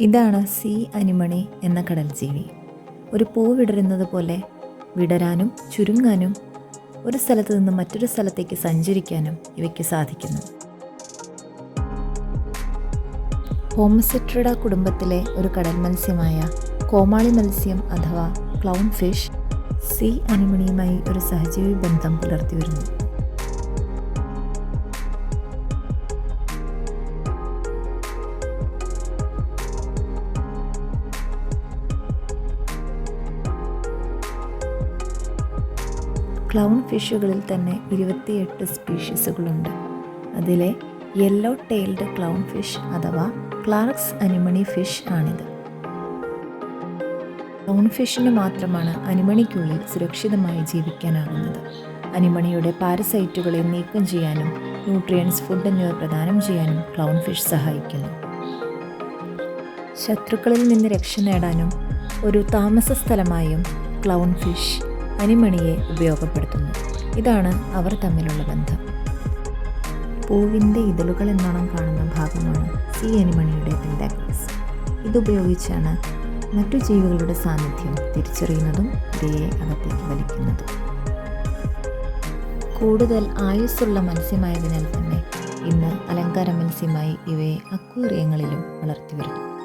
ഇതാണ് സി അനിമണി എന്ന കടൽ ജീവി ഒരു പൂ വിടരുന്നത് പോലെ വിടരാനും ചുരുങ്ങാനും ഒരു സ്ഥലത്ത് നിന്ന് മറ്റൊരു സ്ഥലത്തേക്ക് സഞ്ചരിക്കാനും ഇവയ്ക്ക് സാധിക്കുന്നു. ഹോമസെട്രിഡ കുടുംബത്തിലെ ഒരു കടൽ മത്സ്യമായ കോമാളി മത്സ്യം അഥവാ ക്ലൗൺ ഫിഷ് സി അനിമണിയുമായി ഒരു സഹജീവി ബന്ധം പുലർത്തി വരുന്നു ക്ലൗൺ ഫിഷുകളിൽ തന്നെ ഇരുപത്തിയെട്ട് സ്പീഷീസുകളുണ്ട്. അതിലെ യെല്ലോ ടെയിൽഡ് ക്ലൗൺ ഫിഷ് അഥവാ ക്ലാർക്സ് അനിമണി ഫിഷ് ആണിത്. ക്ലൗൺ ഫിഷിന് മാത്രമാണ് അനിമണിക്കുള്ളിൽ സുരക്ഷിതമായി ജീവിക്കാനാകുന്നത്. അനിമണിയുടെ പാരസൈറ്റുകളെ നീക്കം ചെയ്യാനും ന്യൂട്രിയൻസ് ഫുഡ് എന്നിവ പ്രദാനം ചെയ്യാനും ക്ലൗൺ ഫിഷ് സഹായിക്കുന്നു. ശത്രുക്കളിൽ നിന്ന് രക്ഷ നേടാനും ഒരു താമസ സ്ഥലമായും ക്ലൗൺ ഫിഷ് അനിമണിയെ ഉപയോഗപ്പെടുത്തുന്നു. ഇതാണ് അവർ തമ്മിലുള്ള ബന്ധം. പൂവിന്റെ ഇതളുകൾ എന്നോണം കാണുന്ന ഭാഗമാണ് സി അനിമണിയുടെ പെൻഡാക്ടിസ് ഇതുപയോഗിച്ചാണ് മറ്റു ജീവികളുടെ സാന്നിധ്യം തിരിച്ചറിയുന്നതും ഇവയെ അകത്തേക്ക് വലിക്കുന്നതും. കൂടുതൽ ആയുസ്സുള്ള മത്സ്യമായതിനാൽ തന്നെ ഇന്ന് അലങ്കാര മത്സ്യമായി ഇവയെ അക്വേറിയങ്ങളിലും വളർത്തി വരുന്നു